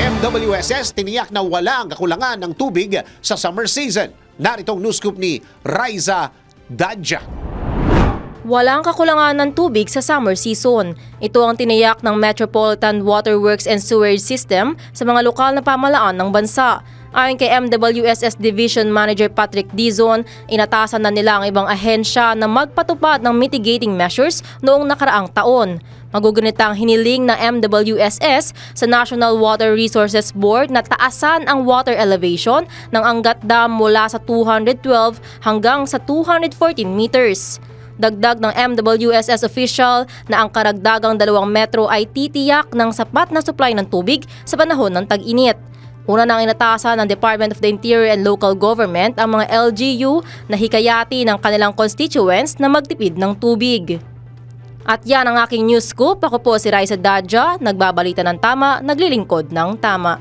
MWSS tiniyak na walang kakulangan ng tubig sa summer season. Naritong news scoop ni Riza Dadja. Walang kakulangan ng tubig sa summer season. Ito ang tiniyak ng Metropolitan Waterworks and Sewerage System sa mga lokal na pamalaan ng bansa. Ayon kay MWSS Division Manager Patrick Dizon, inatasan na nila ang ibang ahensya na magpatupad ng mitigating measures noong nakaraang taon. Magugunita ang hiniling ng MWSS sa National Water Resources Board na taasan ang water elevation ng Angat Dam mula sa 212 hanggang sa 214 meters. Dagdag ng MWSS official na ang karagdagang dalawang metro ay titiyak ng sapat na supply ng tubig sa panahon ng tag-init. Una nang inatasan ng Department of the Interior and Local Government ang mga LGU na hikayati ng kanilang constituents na magtipid ng tubig. At yan ang aking news scoop. Ako po si Raisa Dadja, nagbabalita ng tama, naglilingkod ng tama.